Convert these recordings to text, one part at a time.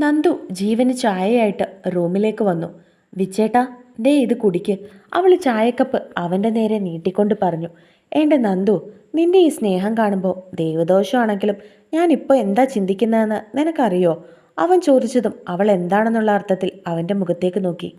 നന്ദു ജീവന് ചായയായിട്ട് റൂമിലേക്ക് വന്നു. വിച്ചേട്ടാ ദേ ഇത് കുടിക്ക്. അവൾ ചായക്കപ്പ് അവന്റെ നേരെ നീട്ടിക്കൊണ്ട് പറഞ്ഞു. എന്റെ നന്ദു നിന്റെ ഈ സ്നേഹം കാണുമ്പോൾ ദൈവദോഷമാണെങ്കിലും ഞാനിപ്പോൾ എന്താ ചിന്തിക്കുന്നതെന്ന് നിനക്കറിയോ? അവൻ ചോദിച്ചതും അവൾ എന്താണെന്നുള്ള അർത്ഥത്തിൽ അവന്റെ മുഖത്തേക്ക് നോക്കി.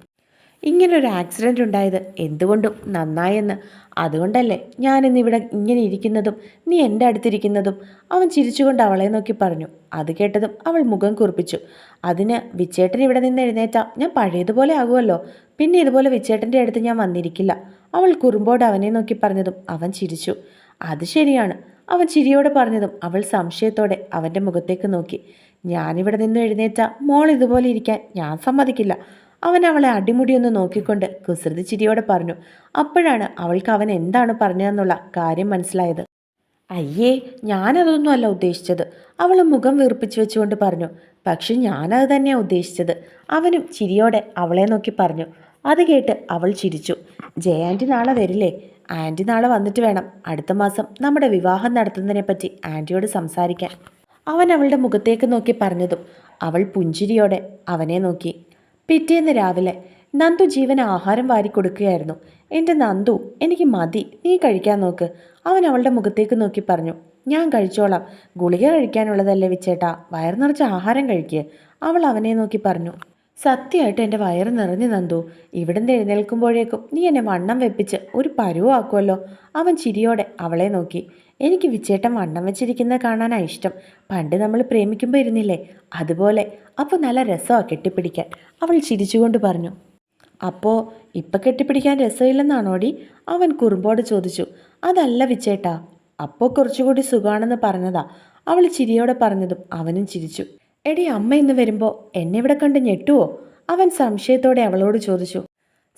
ഇങ്ങനൊരു ആക്സിഡന്റ് ഉണ്ടായത് എന്തുകൊണ്ടും നന്നായെന്ന്. അതുകൊണ്ടല്ലേ ഞാനിന്ന് ഇവിടെ ഇങ്ങനെ ഇരിക്കുന്നതും നീ എന്റെ അടുത്തിരിക്കുന്നതും. അവൻ ചിരിച്ചുകൊണ്ട് അവളെ നോക്കി പറഞ്ഞു. അത് കേട്ടതും അവൾ മുഖം കുറിപ്പിച്ചു. അതിന് വിച്ചേട്ടൻ ഇവിടെ നിന്ന് എഴുന്നേറ്റാ. ഞാൻ പഴയതുപോലെ ആകുമല്ലോ. പിന്നെ ഇതുപോലെ വിച്ചേട്ടന്റെ അടുത്ത് ഞാൻ വന്നിരിക്കില്ല. അവൾ കുറുമ്പോട് അവനെ നോക്കി പറഞ്ഞതും അവൻ ചിരിച്ചു. അത് ശരിയാണ്. അവൻ ചിരിയോടെ പറഞ്ഞതും അവൾ സംശയത്തോടെ അവന്റെ മുഖത്തേക്ക് നോക്കി. ഞാനിവിടെ നിന്ന് എഴുന്നേറ്റ. മോൾ ഇതുപോലെ ഇരിക്കാൻ ഞാൻ സമ്മതിക്കില്ല. അവൻ അവളെ അടിമുടിയൊന്ന് നോക്കിക്കൊണ്ട് കുസൃതി ചിരിയോടെ പറഞ്ഞു അപ്പോഴാണ് അവൾക്ക് അവൻ എന്താണ് പറഞ്ഞതെന്നുള്ള കാര്യം മനസ്സിലായത്. അയ്യേ ഞാനതൊന്നും അല്ല ഉദ്ദേശിച്ചത് അവൾ മുഖം വീർപ്പിച്ചു വെച്ചുകൊണ്ട് പറഞ്ഞു. പക്ഷെ ഞാനത് തന്നെയാണ് ഉദ്ദേശിച്ചത് അവനും ചിരിയോടെ അവളെ നോക്കി പറഞ്ഞു. അത് കേട്ട് അവൾ ചിരിച്ചു. ജയാന്റി നാളെ വരില്ലേ? ആന്റി നാളെ വന്നിട്ട് വേണം അടുത്ത മാസം നമ്മുടെ വിവാഹം നടത്തുന്നതിനെപ്പറ്റി ആന്റിയോട് സംസാരിക്കാൻ. അവൻ അവളുടെ മുഖത്തേക്ക് നോക്കി പറഞ്ഞതും അവൾ പുഞ്ചിരിയോടെ അവനെ നോക്കി. പിറ്റേന്ന് രാവിലെ നന്ദു ജീവന് ആഹാരം വാരി കൊടുക്കുകയായിരുന്നു. എന്റെ നന്ദു എനിക്ക് മതി. നീ കഴിക്കാൻ നോക്ക്. അവൻ അവളുടെ മുഖത്തേക്ക് നോക്കി പറഞ്ഞു. ഞാൻ കഴിച്ചോളാം. ഗുളിക കഴിക്കാനുള്ളതല്ലേ വിച്ചേട്ടാ. വയർ നിറച്ച് ആഹാരം കഴിക്കുക അവൾ അവനെ നോക്കി പറഞ്ഞു. സത്യമായിട്ട് എന്റെ വയറ് നിറഞ്ഞു നന്ദു. ഇവിടുന്ന് എഴുന്നേൽക്കുമ്പോഴേക്കും നീ എന്നെ വണ്ണം വെപ്പിച്ച് ഒരു പരുവാക്കുമല്ലോ അവൻ ചിരിയോടെ അവളെ നോക്കി. എനിക്ക് വിച്ചേട്ടൻ വണ്ണം വെച്ചിരിക്കുന്നത് കാണാനാണ് ഇഷ്ടം. പണ്ട് നമ്മൾ പ്രേമിക്കുമ്പോൾ ഇരുന്നില്ലേ? അതുപോലെ. അപ്പോൾ നല്ല രസമാണ് കെട്ടിപ്പിടിക്കാൻ. അവൾ ചിരിച്ചുകൊണ്ട് പറഞ്ഞു. അപ്പോൾ ഇപ്പം കെട്ടിപ്പിടിക്കാൻ രസമില്ലെന്നാണോടി? അവൻ കുറുമ്പോട് ചോദിച്ചു. അതല്ല വിച്ചേട്ടാ അപ്പോൾ കുറച്ചുകൂടി സുഖാണെന്ന് പറഞ്ഞതാ. അവൾ ചിരിയോടെ പറഞ്ഞതും അവനും ചിരിച്ചു. എടി അമ്മ ഇന്ന് വരുമ്പോൾ എന്നെ ഇവിടെ കണ്ട് ഞെട്ടുവോ? അവൻ സംശയത്തോടെ അവളോട് ചോദിച്ചു.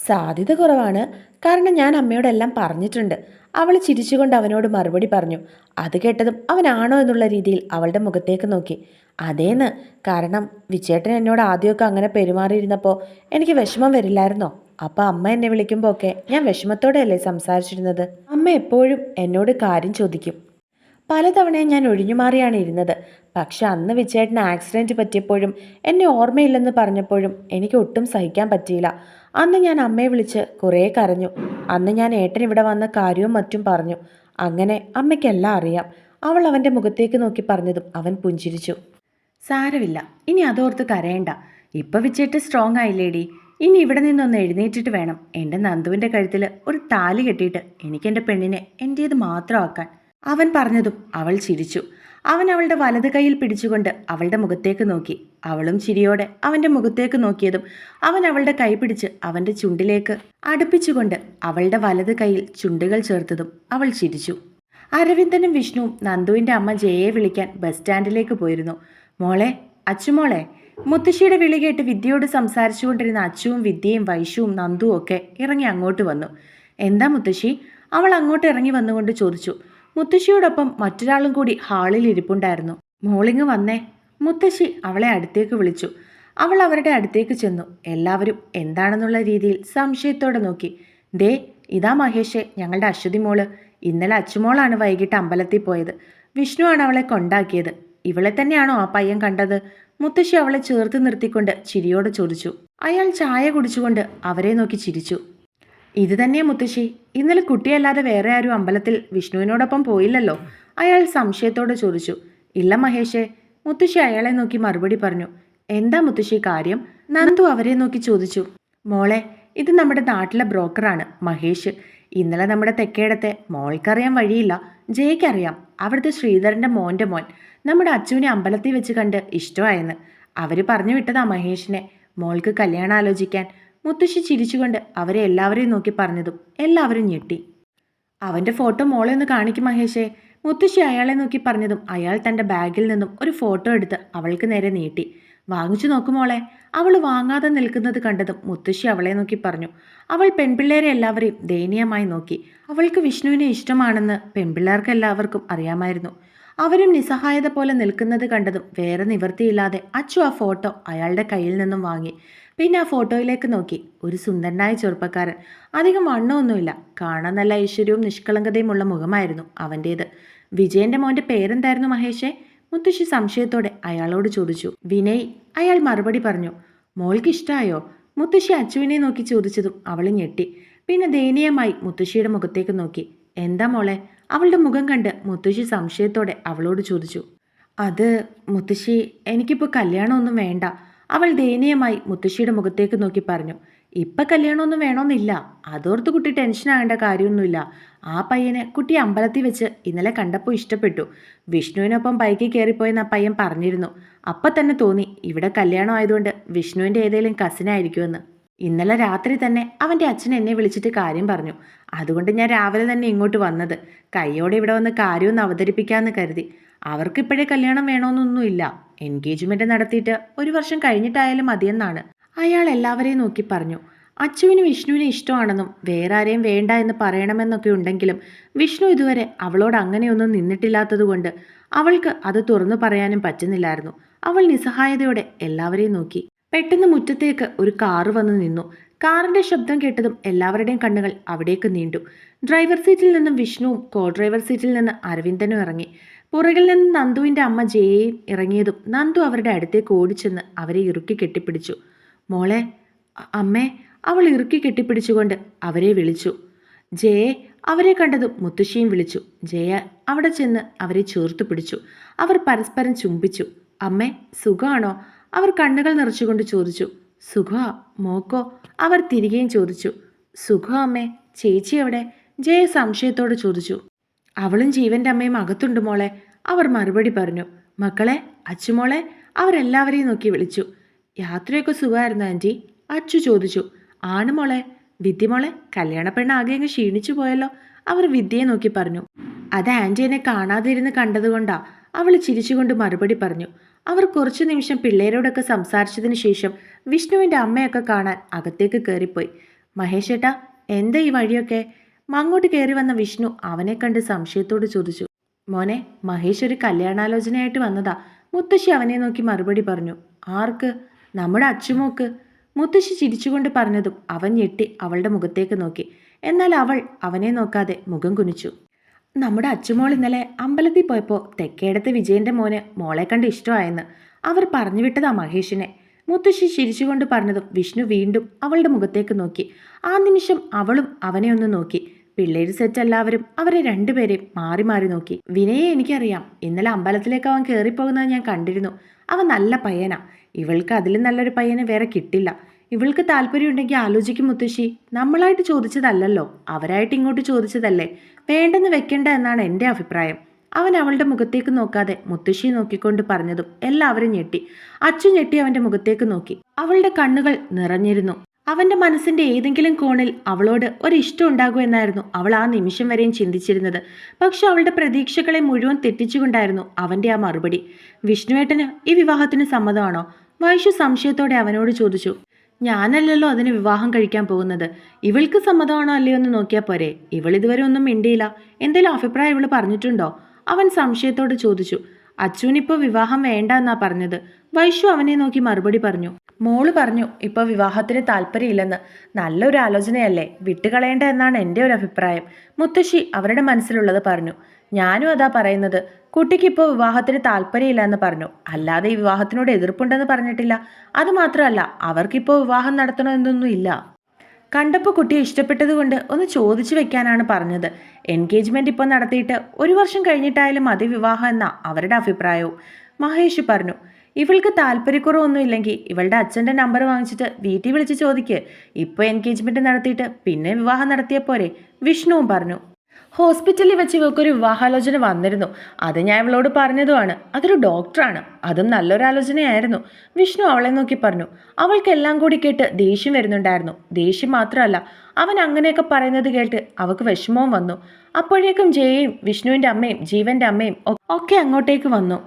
സാധ്യത കുറവാണ്. കാരണം ഞാൻ അമ്മയോടെല്ലാം പറഞ്ഞിട്ടുണ്ട്. അവൾ ചിരിച്ചുകൊണ്ട് അവനോട് മറുപടി പറഞ്ഞു. അത് കേട്ടതും അവനാണോ എന്നുള്ള രീതിയിൽ അവളുടെ മുഖത്തേക്ക് നോക്കി. അതേന്ന്. കാരണം വിച്ചേട്ടൻ എന്നോട് ആദ്യമൊക്കെ അങ്ങനെ പെരുമാറിയിരുന്നപ്പോൾ എനിക്ക് വിഷമം വരില്ലായിരുന്നോ? അപ്പോൾ അമ്മ എന്നെ വിളിക്കുമ്പോൾ ഒക്കെ ഞാൻ വിഷമത്തോടെയല്ലേ സംസാരിച്ചിരുന്നത്? അമ്മ എപ്പോഴും എന്നോട് കാര്യം ചോദിക്കും. പലതവണയും ഞാൻ ഒഴിഞ്ഞു മാറിയാണ് ഇരുന്നത്. പക്ഷെ അന്ന് വിച്ചേട്ടന് ആക്സിഡന്റ് പറ്റിയപ്പോഴും എന്നെ ഓർമ്മയില്ലെന്ന് പറഞ്ഞപ്പോഴും എനിക്ക് ഒട്ടും സഹിക്കാൻ പറ്റിയില്ല. അന്ന് ഞാൻ അമ്മയെ വിളിച്ച് കുറേ കരഞ്ഞു. അന്ന് ഞാൻ ഏട്ടൻ ഇവിടെ വന്ന കാര്യവും മറ്റും പറഞ്ഞു. അങ്ങനെ അമ്മയ്ക്കെല്ലാം അറിയാം. അവൾ അവന്റെ മുഖത്തേക്ക് നോക്കി പറഞ്ഞതും അവൻ പുഞ്ചിരിച്ചു. സാരമില്ല ഇനി അതോർത്ത് കരയേണ്ട. ഇപ്പം വിച്ചിട്ട് സ്ട്രോങ് ആയില്ലേടി. ഇനി ഇവിടെ നിന്നൊന്ന് എഴുന്നേറ്റിട്ട് വേണം. എന്റെ നന്ദുവിന്റെ കഴുത്തിൽ ഒരു താലി കെട്ടിയിട്ട് എനിക്കെന്റെ പെണ്ണിനെ എന്റേത് മാത്രമാക്കാൻ. അവൻ പറഞ്ഞതും അവൾ ചിരിച്ചു. അവൻ അവളുടെ വലത് കൈയിൽ പിടിച്ചുകൊണ്ട് അവളുടെ മുഖത്തേക്ക് നോക്കി. അവളും ചിരിയോടെ അവന്റെ മുഖത്തേക്ക് നോക്കിയതും അവൻ അവളുടെ കൈ പിടിച്ച് അവന്റെ ചുണ്ടിലേക്ക് അടുപ്പിച്ചുകൊണ്ട് അവളുടെ വലത് കൈയിൽ ചുണ്ടുകൾ ചേർത്തതും അവൾ ചിരിച്ചു. അരവിന്ദനും വിഷ്ണുവും നന്ദുവിന്റെ അമ്മ ജയയെ വിളിക്കാൻ ബസ് സ്റ്റാൻഡിലേക്ക് പോയിരുന്നു. മോളെ അച്ചുമോളെ മുത്തശ്ശിയുടെ വിളി കേട്ട് വിദ്യയോട് സംസാരിച്ചുകൊണ്ടിരുന്ന അച്ചുവും വിദ്യയും വൈശുവും നന്ദുവും ഒക്കെ ഇറങ്ങി അങ്ങോട്ട് വന്നു. എന്താ മുത്തശ്ശി? അവൾ അങ്ങോട്ട് ഇറങ്ങി വന്നുകൊണ്ട് ചോദിച്ചു. മുത്തശ്ശിയോടൊപ്പം മറ്റൊരാളും കൂടി ഹാളിൽ ഇരിപ്പുണ്ടായിരുന്നു. മോളിങ് വന്നേ. മുത്തശ്ശി അവളെ അടുത്തേക്ക് വിളിച്ചു. അവൾ അവരുടെ അടുത്തേക്ക് ചെന്നു. എല്ലാവരും എന്താണെന്നുള്ള രീതിയിൽ സംശയത്തോടെ നോക്കി. ദേ ഇതാ മഹേഷേ ഞങ്ങളുടെ അശ്വതി മോൾ. ഇന്നലെ അച്ചുമോളാണ് വൈകിട്ട് അമ്പലത്തിൽ പോയത്. വിഷ്ണുവാണ് അവളെ കൊണ്ടാക്കിയത്. ഇവളെ തന്നെയാണോ ആ പയ്യൻ കണ്ടത്? മുത്തശ്ശി അവളെ ചേർത്ത് നിർത്തിക്കൊണ്ട് ചിരിയോടെ ചോദിച്ചു. അയാൾ ചായ കുടിച്ചുകൊണ്ട് അവരെ നോക്കി ചിരിച്ചു. ഇത് തന്നെ മുത്തശ്ശി. ഇന്നലെ കുട്ടിയല്ലാതെ വേറെ ആരും അമ്പലത്തിൽ വിഷ്ണുവിനോടൊപ്പം പോയില്ലല്ലോ. അയാൾ സംശയത്തോടെ ചോദിച്ചു. ഇല്ല മഹേഷേ. മുത്തശ്ശി അയാളെ നോക്കി മറുപടി പറഞ്ഞു. എന്താ മുത്തശ്ശി കാര്യം? നന്ദു അവരെ നോക്കി ചോദിച്ചു. മോളെ ഇത് നമ്മുടെ നാട്ടിലെ ബ്രോക്കറാണ് മഹേഷ്. ഇന്നലെ നമ്മുടെ തെക്കേടത്തെ മോൾക്കറിയാൻ വഴിയില്ല. ജയ്ക്കറിയാം. അവിടുത്തെ ശ്രീധരന്റെ മോന്റെ മോൻ. നമ്മുടെ അച്ചുവിനെ അമ്പലത്തിൽ വെച്ച് കണ്ട് ഇഷ്ടമായെന്ന്. അവർ പറഞ്ഞു വിട്ടതാ മഹേഷിനെ. മോൾക്ക് കല്യാണം ആലോചിക്കാൻ മുത്തശ്ശി ചിരിച്ചുകൊണ്ട് അവരെ എല്ലാവരെയും നോക്കി പറഞ്ഞതും എല്ലാവരും ഞെട്ടി. അവന്റെ ഫോട്ടോ മോളെ ഒന്ന് കാണിക്കും മഹേഷേ. മുത്തശ്ശി അയാളെ നോക്കി പറഞ്ഞതും അയാൾ തന്റെ ബാഗിൽ നിന്നും ഒരു ഫോട്ടോ എടുത്ത് അവൾക്ക് നേരെ നീട്ടി. വാങ്ങിച്ചു നോക്കും മോളെ. അവൾ വാങ്ങാതെ നിൽക്കുന്നത് കണ്ടതും മുത്തശ്ശി അവളെ നോക്കി പറഞ്ഞു. അവൾ പെൺപിള്ളേരെ എല്ലാവരെയും ദയനീയമായി നോക്കി. അവൾക്ക് വിഷ്ണുവിനെ ഇഷ്ടമാണെന്ന് പെൺപിള്ളേർക്ക് എല്ലാവർക്കും അറിയാമായിരുന്നു. അവരും നിസ്സഹായത പോലെ നിൽക്കുന്നത് കണ്ടതും വേറെ നിവൃത്തിയില്ലാതെ അച്ചു ആ ഫോട്ടോ അയാളുടെ കയ്യിൽ നിന്നും വാങ്ങി. പിന്നെ ആ ഫോട്ടോയിലേക്ക് നോക്കി. ഒരു സുന്ദരനായ ചെറുപ്പക്കാരൻ. അധികം വണ്ണമൊന്നുമില്ല. കാണാൻ നല്ല ഐശ്വര്യവും നിഷ്കളങ്കതയുമുള്ള മുഖമായിരുന്നു അവന്റേത് വിജയന്റെ മോന്റെ പേരെന്തായിരുന്നു മഹേഷേ? മുത്തശ്ശി സംശയത്തോടെ അയാളോട് ചോദിച്ചു. വിനയ് അയാൾ മറുപടി പറഞ്ഞു. മോൾക്ക് ഇഷ്ടമായോ മുത്തശ്ശി അച്ചുവിനെ നോക്കി ചോദിച്ചതും അവൾ ഞെട്ടി. പിന്നെ ദയനീയമായി മുത്തശ്ശിയുടെ മുഖത്തേക്ക് നോക്കി. എന്താ മോളെ? അവളുടെ മുഖം കണ്ട് മുത്തശ്ശി സംശയത്തോടെ അവളോട് ചോദിച്ചു. അത് മുത്തശ്ശി എനിക്കിപ്പോൾ കല്യാണമൊന്നും വേണ്ട. അവൾ ദയനീയമായി മുത്തശ്ശിയുടെ മുഖത്തേക്ക് നോക്കി പറഞ്ഞു ഇപ്പം കല്യാണമൊന്നും വേണമെന്നില്ല അതോർത്ത് കുട്ടി ടെൻഷൻ ആകേണ്ട കാര്യമൊന്നുമില്ല. ആ പയ്യനെ കുട്ടി അമ്പലത്തിൽ വെച്ച് ഇന്നലെ കണ്ടപ്പോൾ ഇഷ്ടപ്പെട്ടു. വിഷ്ണുവിനൊപ്പം ബൈക്കിൽ കയറിപ്പോയെന്ന് ആ പയ്യൻ പറഞ്ഞിരുന്നു. അപ്പം തന്നെ തോന്നി ഇവിടെ കല്യാണം ആയതുകൊണ്ട് വിഷ്ണുവിന്റെ ഏതെങ്കിലും കസിനായിരിക്കുമെന്ന് ഇന്നലെ രാത്രി തന്നെ അവന്റെ അച്ഛൻ എന്നെ വിളിച്ചിട്ട് കാര്യം പറഞ്ഞു. അതുകൊണ്ട് ഞാൻ രാവിലെ തന്നെ ഇങ്ങോട്ട് വന്നത്. കൈയോടെ ഇവിടെ വന്ന് കാര്യമൊന്ന് അവതരിപ്പിക്കാമെന്ന് കരുതി. അവർക്കിപ്പോഴേ കല്യാണം വേണമെന്നൊന്നുമില്ല എൻഗേജ്മെന്റ് നടത്തിയിട്ട് ഒരു വർഷം കഴിഞ്ഞിട്ടായാലും മതിയെന്നാണ്. അയാൾ എല്ലാവരെയും നോക്കി പറഞ്ഞു. അച്ചുവിന് വിഷ്ണുവിനെ ഇഷ്ടമാണെന്നും വേറെ ആരെയും വേണ്ട എന്ന് പറയണമെന്നൊക്കെ ഉണ്ടെങ്കിലും വിഷ്ണു ഇതുവരെ അവളോട് അങ്ങനെയൊന്നും നിന്നിട്ടില്ലാത്തതുകൊണ്ട് അവൾക്ക് അത് തുറന്നു പറയാനും പറ്റുന്നില്ലായിരുന്നു. അവൾ നിസ്സഹായതയോടെ എല്ലാവരെയും നോക്കി. പെട്ടെന്ന് മുറ്റത്തേക്ക് ഒരു കാറ് വന്ന് നിന്നു. കാറിന്റെ ശബ്ദം കേട്ടതും എല്ലാവരുടെയും കണ്ണുകൾ അവിടേക്ക് നീണ്ടു. ഡ്രൈവർ സീറ്റിൽ നിന്നും വിഷ്ണുവും കോ ഡ്രൈവർ സീറ്റിൽ നിന്ന് അരവിന്ദനും ഇറങ്ങി. പുറകിൽ നിന്ന് നന്ദുവിന്റെ അമ്മ ജയയും ഇറങ്ങിയതും നന്ദു അവരുടെ അടുത്തേക്ക് ഓടിച്ചെന്ന് അവരെ ഇറുക്കി കെട്ടിപ്പിടിച്ചു. മോളെ അമ്മേ അവൾ ഇറുക്കി കെട്ടിപ്പിടിച്ചുകൊണ്ട് അവരെ വിളിച്ചു. ജയെ അവരെ കണ്ടതും മുത്തശ്ശിയും വിളിച്ചു. ജയ അവിടെ ചെന്ന് അവരെ ചേർത്ത് പിടിച്ചു. അവർ പരസ്പരം ചുംബിച്ചു. അമ്മേ സുഖമാണോ അവർ കണ്ണുകൾ നിറച്ചുകൊണ്ട് ചോദിച്ചു. സുഖ മോക്കോ? അവർ തിരികെയും ചോദിച്ചു. സുഖ അമ്മേ ചേച്ചി എവിടെ? ജയ സംശയത്തോട് ചോദിച്ചു. അവളും ജീവന്റെ അമ്മയും അകത്തുണ്ട് മോളെ. അവർ മറുപടി പറഞ്ഞു മക്കളെ അച്ചുമോളെ അവരെല്ലാവരെയും നോക്കി വിളിച്ചു. യാത്രയൊക്കെ സുഖമായിരുന്നു ആന്റി അച്ചു ചോദിച്ചു ആണ് മോളെ? വിദ്യ മോളെ കല്യാണ പെണ്ണ് ആകെ അങ്ങ് ക്ഷീണിച്ചു പോയല്ലോ. അവർ വിദ്യയെ നോക്കി പറഞ്ഞു അത് ആന്റി എന്നെ കാണാതിരുന്ന് കണ്ടതുകൊണ്ടാ. അവൾ ചിരിച്ചുകൊണ്ട് മറുപടി പറഞ്ഞു അവർ കുറച്ചു നിമിഷം പിള്ളേരോടൊക്കെ സംസാരിച്ചതിന് ശേഷം വിഷ്ണുവിന്റെ അമ്മയൊക്കെ കാണാൻ അകത്തേക്ക് കയറിപ്പോയി. മഹേഷേട്ടാ എന്താ ഈ വഴിയൊക്കെ? അങ്ങോട്ട് കയറി വന്ന വിഷ്ണു അവനെ കണ്ട് സംശയത്തോട് ചോദിച്ചു. മോനെ മഹേഷ് ഒരു കല്യാണാലോചനയായിട്ട് വന്നതാ. മുത്തശ്ശി അവനെ നോക്കി മറുപടി പറഞ്ഞു. ആർക്ക്? നമ്മുടെ അച്ചുമോക്ക് മുത്തശ്ശി ചിരിച്ചുകൊണ്ട് പറഞ്ഞതും അവൻ ഞെട്ടി അവളുടെ മുഖത്തേക്ക് നോക്കി. എന്നാൽ അവൾ അവനെ നോക്കാതെ മുഖം കുനിച്ചു. നമ്മുടെ അച്ചുമോൾ ഇന്നലെ അമ്പലത്തിൽ പോയപ്പോൾ തെക്കേടത്തെ വിജയന്റെ മോന് മോളെ കണ്ട് ഇഷ്ടമായെന്ന്. അവർ പറഞ്ഞു വിട്ടതാ മഹേഷിനെ. മുത്തശ്ശി ചിരിച്ചുകൊണ്ട് പറഞ്ഞതും വിഷ്ണു വീണ്ടും അവളുടെ മുഖത്തേക്ക് നോക്കി. ആ നിമിഷം അവളും അവനെ ഒന്ന് നോക്കി. പിള്ളേര് സെറ്റ് എല്ലാവരും അവരെ രണ്ടുപേരെയും മാറി മാറി നോക്കി. വിനയെ എനിക്കറിയാം. ഇന്നലെ അമ്പലത്തിലേക്ക് അവൻ കയറിപ്പോകുന്നത് ഞാൻ കണ്ടിരുന്നു. അവൻ നല്ല പയ്യനാ. ഇവൾക്ക് അതിലും നല്ലൊരു പയ്യനെ വേറെ കിട്ടില്ല. ഇവൾക്ക് താല്പര്യമുണ്ടെങ്കിൽ ആലോചിക്കും മുത്തശ്ശി. നമ്മളായിട്ട് ചോദിച്ചതല്ലല്ലോ. അവരായിട്ട് ഇങ്ങോട്ട് ചോദിച്ചതല്ലേ. വേണ്ടെന്ന് വെക്കണ്ട എന്നാണ് എന്റെ അഭിപ്രായം. അവൻ അവളുടെ മുഖത്തേക്ക് നോക്കാതെ മുത്തശ്ശിയെ നോക്കിക്കൊണ്ട് പറഞ്ഞതും എല്ലാവരും ഞെട്ടി. അച്ചു ഞെട്ടി അവന്റെ മുഖത്തേക്ക് നോക്കി. അവളുടെ കണ്ണുകൾ നിറഞ്ഞിരുന്നു. അവന്റെ മനസ്സിന്റെ ഏതെങ്കിലും കോണിൽ അവളോട് ഒരു ഇഷ്ടം ഉണ്ടാകൂ എന്നായിരുന്നു അവൾ ആ നിമിഷം വരെയും ചിന്തിച്ചിരുന്നത്. പക്ഷെ അവളുടെ പ്രതീക്ഷകളെ മുഴുവൻ തെറ്റിച്ചുകൊണ്ടായിരുന്നു അവന്റെ ആ മറുപടി. വിഷ്ണുവേട്ടന് ഈ വിവാഹത്തിന് സമ്മതമാണോ? വൈഷു സംശയത്തോടെ അവനോട് ചോദിച്ചു. ഞാനല്ലല്ലോ അതിന് വിവാഹം കഴിക്കാൻ പോകുന്നത്. ഇവൾക്ക് സമ്മതമാണോ അല്ലയോ എന്ന് നോക്കിയാൽ പോരെ. ഇവൾ ഇതുവരെ ഒന്നും മിണ്ടിയില്ല. എന്തെങ്കിലും അഭിപ്രായം ഇവൾ പറഞ്ഞിട്ടുണ്ടോ? അവൻ സംശയത്തോട് ചോദിച്ചു. അച്ചുവിനിപ്പോൾ വിവാഹം വേണ്ട എന്നാ പറഞ്ഞത്. വൈഷു അവനെ നോക്കി മറുപടി പറഞ്ഞു. മോൾ പറഞ്ഞു ഇപ്പോൾ വിവാഹത്തിന് താല്പര്യമില്ലെന്ന്. നല്ലൊരു ആലോചനയല്ലേ. വിട്ടുകളയേണ്ട എന്നാണ് എന്റെ ഒരു അഭിപ്രായം. മുത്തശ്ശി അവരുടെ മനസ്സിലുള്ളത് പറഞ്ഞു. ഞാനും അതാ പറയുന്നത്. കുട്ടിക്ക് ഇപ്പോൾ വിവാഹത്തിന് താല്പര്യമില്ല എന്ന് പറഞ്ഞു. അല്ലാതെ ഈ വിവാഹത്തിനോട് എതിർപ്പുണ്ടെന്ന് പറഞ്ഞിട്ടില്ല. അതുമാത്രമല്ല അവർക്കിപ്പോൾ വിവാഹം നടത്തണമെന്നൊന്നും ഇല്ല. കണ്ടപ്പോൾ കുട്ടിയെ ഇഷ്ടപ്പെട്ടതുകൊണ്ട് ഒന്ന് ചോദിച്ചു വെക്കാനാണ് പറഞ്ഞത്. എൻഗേജ്മെന്റ് ഇപ്പോൾ നടത്തിയിട്ട് ഒരു വർഷം കഴിഞ്ഞിട്ടായാലും മതി വിവാഹം എന്ന അവരുടെ അഭിപ്രായവും. മഹേഷ് പറഞ്ഞു ഇവൾക്ക് താല്പര്യക്കുറവൊന്നും ഇല്ലെങ്കിൽ ഇവളുടെ അച്ഛന്റെ നമ്പർ വാങ്ങിച്ചിട്ട് വീട്ടിൽ വിളിച്ച് ചോദിക്ക്. ഇപ്പോൾ എൻഗേജ്മെന്റ് നടത്തിയിട്ട് പിന്നെ വിവാഹം നടത്തിയ പോരെ? വിഷ്ണുവും പറഞ്ഞു ഹോസ്പിറ്റലിൽ വെച്ച് ഇവൾക്കൊരു വിവാഹാലോചന വന്നിരുന്നു. അത് ഞാൻ ഇവളോട് പറഞ്ഞതുമാണ്. അതൊരു ഡോക്ടറാണ്. അതും നല്ലൊരാലോചനയായിരുന്നു വിഷ്ണു അവളെ നോക്കി പറഞ്ഞു. അവൾക്കെല്ലാം കൂടി കേട്ട് ദേഷ്യം വരുന്നുണ്ടായിരുന്നു. ദേഷ്യം മാത്രമല്ല അവൻ അങ്ങനെയൊക്കെ പറയുന്നത് കേട്ട് അവൾക്ക് വിഷമവും വന്നു. അപ്പോഴേക്കും ജയയും വിഷ്ണുവിന്റെ അമ്മയും ജീവന്റെ അമ്മയും ഒക്കെ അങ്ങോട്ടേക്ക് വന്നു.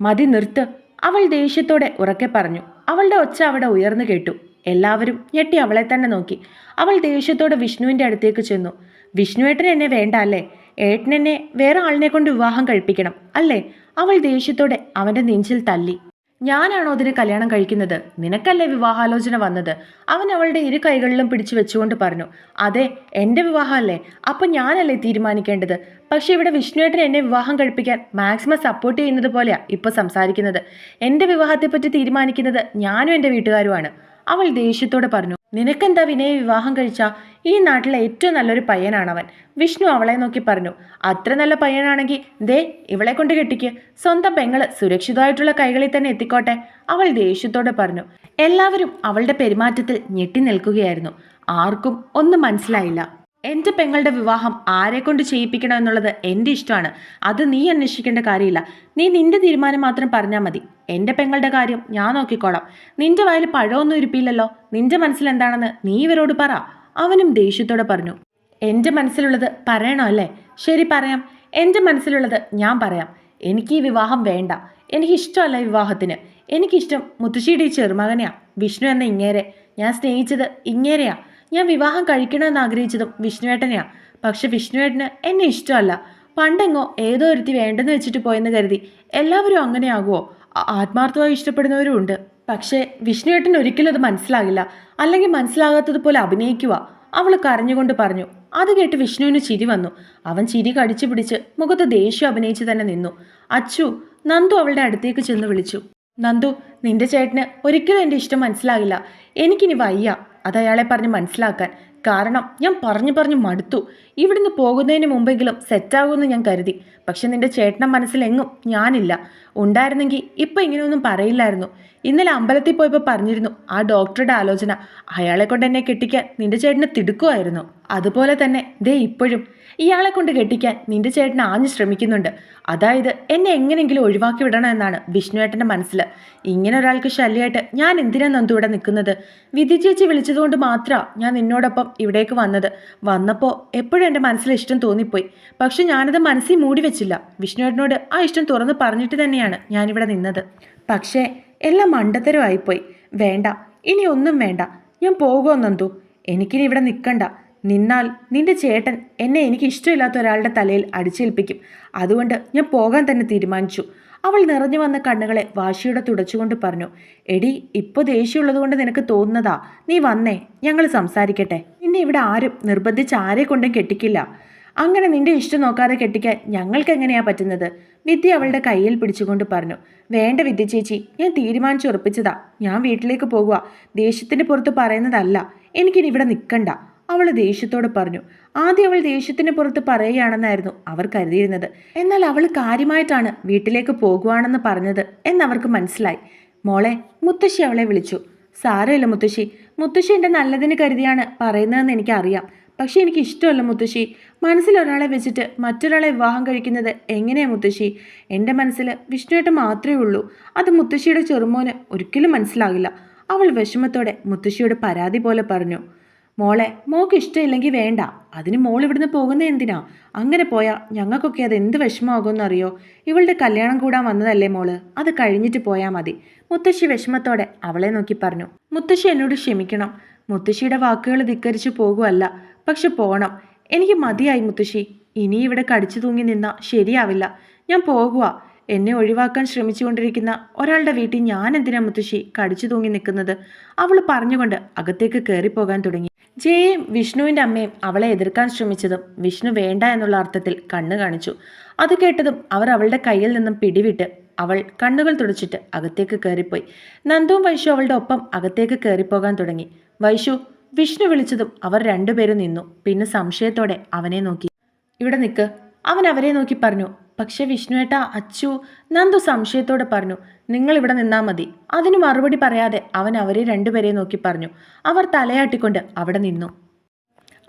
മതി നിർത്ത് അവൾ ദേഷ്യത്തോടെ ഉറക്കെ പറഞ്ഞു. അവളുടെ ഒച്ച അവിടെ ഉയർന്നു കേട്ടു. എല്ലാവരും ഞെട്ടി അവളെ തന്നെ നോക്കി. അവൾ ദേഷ്യത്തോടെ വിഷ്ണുവിന്റെ അടുത്തേക്ക് ചെന്നു. വിഷ്ണുവേട്ടന് എന്നെ വേണ്ട അല്ലേ? ഏട്ടനെന്നെ വേറെ ആളിനെ കൊണ്ട് വിവാഹം കഴിപ്പിക്കണം അല്ലേ? അവൾ ദേഷ്യത്തോടെ അവന്റെ നെഞ്ചിൽ തല്ലി. ഞാനാണോ അതിന് കല്യാണം കഴിക്കുന്നത്? നിനക്കല്ലേ വിവാഹാലോചന വന്നത്? അവൻ അവളുടെ ഇരു കൈകളിലും പിടിച്ചു വെച്ചുകൊണ്ട് പറഞ്ഞു അതെ എന്റെ വിവാഹമല്ലേ? അപ്പം ഞാനല്ലേ തീരുമാനിക്കേണ്ടത്? പക്ഷേ ഇവിടെ വിഷ്ണുവേട്ടൻ എന്നെ വിവാഹം കഴിപ്പിക്കാൻ മാക്സിമം സപ്പോർട്ട് ചെയ്യുന്നത് പോലെയാ ഇപ്പോൾ സംസാരിക്കുന്നത്. എന്റെ വിവാഹത്തെപ്പറ്റി തീരുമാനിക്കുന്നത് ഞാനും എന്റെ വീട്ടുകാരുമാണ്. അവൾ ദേഷ്യത്തോടെ പറഞ്ഞു നിനക്കെന്താ വിനയെ വിവാഹം കഴിച്ച? ഈ നാട്ടിലെ ഏറ്റവും നല്ലൊരു പയ്യനാണ് അവൻ വിഷ്ണു അവളെ നോക്കി പറഞ്ഞു. അത്ര നല്ല പയ്യനാണെങ്കിൽ ദേ ഇവളെ കൊണ്ട് കെട്ടിക്ക്. സ്വന്തം പെങ്ങൾ സുരക്ഷിതമായിട്ടുള്ള കൈകളിൽ തന്നെ എത്തിക്കോട്ടെ. അവൾ ദേഷ്യത്തോടെ പറഞ്ഞു. എല്ലാവരും അവളുടെ പെരുമാറ്റത്തിൽ ഞെട്ടി നിൽക്കുകയായിരുന്നു. ആർക്കും ഒന്നും മനസ്സിലായില്ല. എന്റെ പെങ്ങളുടെ വിവാഹം ആരെ കൊണ്ട് ചെയ്യിപ്പിക്കണം എന്നുള്ളത് എന്റെ ഇഷ്ടമാണ്. അത് നീ അന്വേഷിക്കേണ്ട കാര്യമില്ല. നീ നിന്റെ തീരുമാനം മാത്രം പറഞ്ഞാൽ മതി. എന്റെ പെങ്ങളുടെ കാര്യം ഞാൻ നോക്കിക്കോളാം. നിന്റെ വായിൽ പഴമൊന്നും ഇരിപ്പില്ലല്ലോ. നിന്റെ മനസ്സിൽ എന്താണെന്ന് നീ ഇവരോട് പറ. അവനും ദേഷ്യത്തോടെ പറഞ്ഞു. എന്റെ മനസ്സിലുള്ളത് പറയണോ അല്ലേ? ശരി പറയാം. എന്റെ മനസ്സിലുള്ളത് ഞാൻ പറയാം. എനിക്ക് ഈ വിവാഹം വേണ്ട. എനിക്കിഷ്ടമല്ല ഈ വിവാഹത്തിന്. എനിക്കിഷ്ടം മുത്തശ്ശിയുടെ ഈ ചെറുമകനെയാ. വിഷ്ണു എന്ന ഇങ്ങേരെ. ഞാൻ സ്നേഹിച്ചത് ഇങ്ങേരെയാ. ഞാൻ വിവാഹം കഴിക്കണമെന്ന് ആഗ്രഹിച്ചതും വിഷ്ണുവേട്ടനെയാ. പക്ഷെ വിഷ്ണുവേട്ടന് എന്നെ ഇഷ്ടമല്ല. പണ്ടെങ്ങോ ഏതോ ഒരുത്തി വേണ്ടെന്ന് വെച്ചിട്ട് പോയെന്ന് കരുതി എല്ലാവരും അങ്ങനെയാകുമോ ആത്മാർത്ഥമായി ഇഷ്ടപ്പെടുന്നവരും ഉണ്ട്. പക്ഷേ വിഷ്ണുവേട്ടൻ ഒരിക്കലും അത് മനസ്സിലാകില്ല. അല്ലെങ്കിൽ മനസ്സിലാകാത്തതുപോലെ അഭിനയിക്കുക അവൾ കരഞ്ഞുകൊണ്ട് പറഞ്ഞു അത് കേട്ട് വിഷ്ണുവിന് ചിരി വന്നു. അവൻ ചിരി കടിച്ചു പിടിച്ച് മുഖത്ത് ദേഷ്യം അഭിനയിച്ച് തന്നെ നിന്നു. അച്ചു നന്ദു അവളുടെ അടുത്തേക്ക് ചെന്ന് വിളിച്ചു. നന്ദു നിന്റെ ചേട്ടന് ഒരിക്കലും എന്റെ ഇഷ്ടം മനസ്സിലാകില്ല. എനിക്കിനി വയ്യ. അത് അയാളെ പറഞ്ഞ് മനസ്സിലാക്കാൻ. കാരണം ഞാൻ പറഞ്ഞു പറഞ്ഞു മടുത്തു. ഇവിടുന്ന് പോകുന്നതിന് മുമ്പെങ്കിലും സെറ്റാകുമെന്ന് ഞാൻ കരുതി. പക്ഷെ നിന്റെ ചേട്ടന്റെ മനസ്സിലെങ്ങും ഞാനില്ല. ഉണ്ടായിരുന്നെങ്കിൽ ഇപ്പം ഇങ്ങനെയൊന്നും പറയില്ലായിരുന്നു. ഇന്നലെ അമ്പലത്തിൽ പോയപ്പോൾ പറഞ്ഞിരുന്നു ആ ഡോക്ടറുടെ ആലോചന അയാളെ കൊണ്ട് എന്നെ കെട്ടിക്കാൻ നിന്റെ ചേട്ടനെ തിടുക്കുമായിരുന്നു അതുപോലെ തന്നെ ദേ ഇപ്പോഴും ഇയാളെ കൊണ്ട് കെട്ടിക്കാൻ നിന്റെ ചേട്ടൻ ആഞ്ഞു ശ്രമിക്കുന്നുണ്ട്. അതായത് എന്നെ എങ്ങനെയെങ്കിലും ഒഴിവാക്കി വിടണം എന്നാണ് വിഷ്ണുവേട്ടന്റെ മനസ്സിൽ ഇങ്ങനെ ഒരാൾക്ക് ശല്യമായിട്ട് ഞാൻ എന്തിനാ നന്ദു ഇവിടെ നിൽക്കുന്നത്? വിധി ചേച്ചി വിളിച്ചതുകൊണ്ട് മാത്രമാണ് ഞാൻ നിന്നോടൊപ്പം ഇവിടേക്ക് വന്നത്. വന്നപ്പോൾ എപ്പോഴും എന്റെ മനസ്സിൽ ഇഷ്ടം തോന്നിപ്പോയി. പക്ഷെ ഞാനത് മനസ്സിൽ മൂടി വെച്ചില്ല. വിഷ്ണുവേട്ടനോട് ആ ഇഷ്ടം തുറന്ന് പറഞ്ഞിട്ട് തന്നെയാണ്. ഞാനിവിടെ നിന്നത്. പക്ഷേ എല്ലാം മണ്ടത്തരമായിപ്പോയി വേണ്ട ഇനി ഒന്നും വേണ്ട. ഞാൻ പോകുമോ നന്ദു? എനിക്കിനി ഇവിടെ നിൽക്കണ്ട നിന്നാൽ നിന്റെ ചേട്ടൻ എന്നെ എനിക്ക് ഇഷ്ടമില്ലാത്ത ഒരാളുടെ തലയിൽ അടിച്ചേൽപ്പിക്കും. അതുകൊണ്ട് ഞാൻ പോകാൻ തന്നെ തീരുമാനിച്ചു. അവൾ നിറഞ്ഞു വന്ന കണ്ണുകളെ വാശിയോടെ തുടച്ചുകൊണ്ട് പറഞ്ഞു എടി ഇപ്പോൾ ദേഷ്യമുള്ളതുകൊണ്ട് നിനക്ക് തോന്നുന്നതാ. നീ വന്നേ ഞങ്ങൾ സംസാരിക്കട്ടെ. നിന്നെ ഇവിടെ ആരും നിർബന്ധിച്ച് ആരെ കൊണ്ടും കെട്ടിക്കില്ല. അങ്ങനെ നിന്റെ ഇഷ്ടം നോക്കാതെ കെട്ടിക്കാൻ ഞങ്ങൾക്ക് എങ്ങനെയാ പറ്റുന്നത്? വിദ്യ അവളുടെ കയ്യിൽ പിടിച്ചുകൊണ്ട് പറഞ്ഞു. വേണ്ട വിദ്യ ചേച്ചി ഞാൻ തീരുമാനിച്ചുറപ്പിച്ചതാ. ഞാൻ വീട്ടിലേക്ക് പോകുക ദേഷ്യത്തിന് പുറത്ത് പറയുന്നതല്ല. എനിക്കിനി ഇവിടെ നിൽക്കണ്ട. അവൾ ദേഷ്യത്തോട് പറഞ്ഞു. ആദ്യം അവൾ ദേഷ്യത്തിന് പുറത്ത് പറയുകയാണെന്നായിരുന്നു അവർ കരുതിയിരുന്നത്. എന്നാൽ അവൾ കാര്യമായിട്ടാണ് വീട്ടിലേക്ക് പോകുവാണെന്ന് പറഞ്ഞത് എന്നവർക്ക് മനസ്സിലായി. മോളെ മുത്തശ്ശി അവളെ വിളിച്ചു. സാരമില്ല മുത്തശ്ശി. മുത്തശ്ശി എന്റെ നല്ലതിന് കരുതിയാണ് പറയുന്നതെന്ന് എനിക്കറിയാം. പക്ഷേ എനിക്ക് ഇഷ്ടമല്ല മുത്തശ്ശി. മനസ്സിൽ ഒരാളെ വെച്ചിട്ട് മറ്റൊരാളെ വിവാഹം കഴിക്കുന്നത് എങ്ങനെയാണ് മുത്തശ്ശി? എന്റെ മനസ്സിൽ വിഷ്ണുവേട്ട മാത്രമേ ഉള്ളൂ. അത് മുത്തശ്ശിയുടെ ചെറുമോന് ഒരിക്കലും മനസ്സിലാകില്ല. അവൾ വിഷമത്തോടെ മുത്തശ്ശിയോട് പരാതി പോലെ പറഞ്ഞു. മോളെ മോക്ക് ഇഷ്ടമില്ലെങ്കിൽ വേണ്ട. അതിന് മോൾ ഇവിടുന്ന് പോകുന്നത് എന്തിനാ? അങ്ങനെ പോയാൽ ഞങ്ങൾക്കൊക്കെ അത് എന്ത് വിഷമമാകുമെന്നറിയോ? ഇവളുടെ കല്യാണം കൂടാൻ വന്നതല്ലേ മോൾ? അത് കഴിഞ്ഞിട്ട് പോയാൽ മതി. മുത്തശ്ശി വിഷമത്തോടെ അവളെ നോക്കി പറഞ്ഞു. മുത്തശ്ശി എന്നോട് ക്ഷമിക്കണം. മുത്തശ്ശിയുടെ വാക്കുകൾ ധിക്കരിച്ചു പോകുമല്ല പക്ഷെ പോണം. എനിക്ക് മതിയായി മുത്തശ്ശി. ഇനി ഇവിടെ കടിച്ചു തൂങ്ങി നിന്നാ ശരിയാവില്ല. ഞാൻ പോകുക എന്നെ ഒഴിവാക്കാൻ ശ്രമിച്ചുകൊണ്ടിരിക്കുന്ന ഒരാളുടെ വീട്ടിൽ ഞാൻ എന്തിനാ മുത്തശ്ശി കടിച്ചു തൂങ്ങി നിൽക്കുന്നത്? അവൾ പറഞ്ഞുകൊണ്ട് അകത്തേക്ക് കയറിപ്പോകാൻ തുടങ്ങി. ജയയും വിഷ്ണുവിന്റെ അമ്മയും അവളെ എതിർക്കാൻ ശ്രമിച്ചതും വിഷ്ണു വേണ്ട എന്നുള്ള അർത്ഥത്തിൽ കണ്ണു കാണിച്ചു. അത് കേട്ടതും അവർ അവളുടെ കയ്യിൽ നിന്നും പിടിവിട്ട് അവൾ കണ്ണുകൾ തുടച്ചിട്ട് അകത്തേക്ക് കയറിപ്പോയി. നന്ദുവും വൈഷു അവളുടെ ഒപ്പം അകത്തേക്ക് കയറിപ്പോകാൻ തുടങ്ങി. വൈശു വിഷ്ണു വിളിച്ചതും അവർ രണ്ടുപേരും നിന്നു. പിന്നെ സംശയത്തോടെ അവനെ നോക്കി. ഇവിടെ നിൽക്ക് അവൻ അവരെ നോക്കി പറഞ്ഞു. പക്ഷെ വിഷ്ണുവേട്ട അച്ചു നന്ദു സംശയത്തോടെ പറഞ്ഞു. നിങ്ങൾ ഇവിടെ നിന്നാൽ മതി. അതിന് മറുപടി പറയാതെ അവൻ അവരെ രണ്ടുപേരെ നോക്കി പറഞ്ഞു. അവർ തലയാട്ടിക്കൊണ്ട് അവിടെ നിന്നു.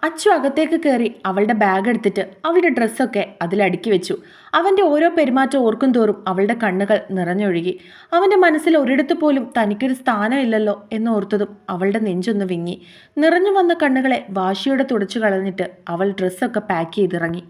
അച്ചു അകത്തേക്ക് കയറി അവളുടെ ബാഗ് എടുത്തിട്ട് അവളുടെ ഡ്രസ്സൊക്കെ അതിലടുക്കി വെച്ചു. അവന്റെ ഓരോ പെരുമാറ്റം ഓർക്കും തോറും അവളുടെ കണ്ണുകൾ നിറഞ്ഞൊഴുകി. അവന്റെ മനസ്സിൽ ഒരിടത്ത് പോലും തനിക്കൊരു സ്ഥാനമില്ലല്ലോ എന്നോർത്തതും അവളുടെ നെഞ്ചൊന്ന് വിങ്ങി. നിറഞ്ഞു വന്ന കണ്ണുകളെ വാശിയോടെ തുടച്ചു കളഞ്ഞിട്ട് അവൾ ഡ്രസ്സൊക്കെ പാക്ക് ചെയ്തിറങ്ങി.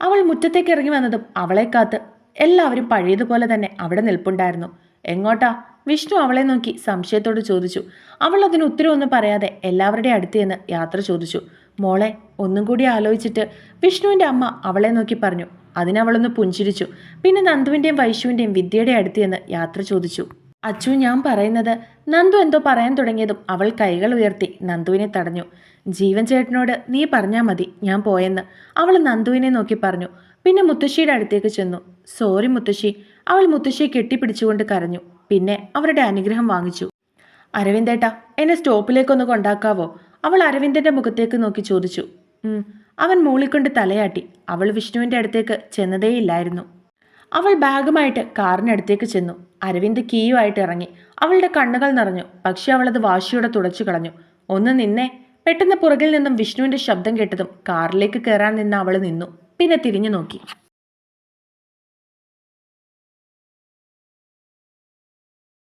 അവൾ മുറ്റത്തേക്ക് ഇറങ്ങി വന്നതും അവളെ കാത്ത് എല്ലാവരും പഴയതുപോലെ തന്നെ അവിടെ നിൽപ്പുണ്ടായിരുന്നു. എങ്ങോട്ടാ? വിഷ്ണു അവളെ നോക്കി സംശയത്തോട് ചോദിച്ചു. അവൾ അതിന് ഉത്തരവൊന്നും പറയാതെ എല്ലാവരുടെ അടുത്ത് ചെന്ന് യാത്ര ചോദിച്ചു. മോളെ ഒന്നും കൂടി ആലോചിച്ചിട്ട് വിഷ്ണുവിന്റെ അമ്മ അവളെ നോക്കി പറഞ്ഞു. അതിനവളൊന്ന് പുഞ്ചിരിച്ചു. പിന്നെ നന്ദുവിന്റെയും വൈശുവിന്റെയും വിദ്യയുടെ അടുത്ത് ചെന്ന് യാത്ര ചോദിച്ചു. അച്ചു ഞാൻ പറയുന്നത് നന്ദു എന്തോ പറയാൻ തുടങ്ങിയതും അവൾ കൈകൾ ഉയർത്തി നന്ദുവിനെ തടഞ്ഞു. ജീവൻ ചേട്ടനോട് നീ പറഞ്ഞാൽ മതി ഞാൻ പോയെന്ന്. അവൾ നന്ദുവിനെ നോക്കി പറഞ്ഞു. പിന്നെ മുത്തശ്ശിയുടെ അടുത്തേക്ക് ചെന്നു. സോറി മുത്തശ്ശി അവൾ മുത്തശ്ശിയെ കെട്ടിപ്പിടിച്ചുകൊണ്ട് കരഞ്ഞു. പിന്നെ അവരുടെ അനുഗ്രഹം വാങ്ങിച്ചു. അരവിന്ദേട്ടാ എന്നെ സ്റ്റോപ്പിലേക്കൊന്ന് കൊണ്ടാക്കാവോ? അവൾ അരവിന്ദന്റെ മുഖത്തേക്ക് നോക്കി ചോദിച്ചു. അവൻ മൂളിക്കൊണ്ട് തലയാട്ടി. അവൾ വിഷ്ണുവിന്റെ അടുത്തേക്ക് ചെന്നതേയില്ലായിരുന്നു. അവൾ ബാഗുമായിട്ട് കാറിനടുത്തേക്ക് ചെന്നു. അരവിന്ദ് കീയുമായിട്ട് ഇറങ്ങി. അവളുടെ കണ്ണുകൾ നിറഞ്ഞു. പക്ഷെ അവളത് വാശിയോടെ തുടച്ചു കളഞ്ഞു. ഒന്ന് നിന്നേ. പെട്ടെന്ന് പുറകിൽ നിന്നും വിഷ്ണുവിന്റെ ശബ്ദം കേട്ടതും കാറിലേക്ക് കയറാൻ നിന്ന് അവൾ നിന്നു. പിന്നെ തിരിഞ്ഞു നോക്കി.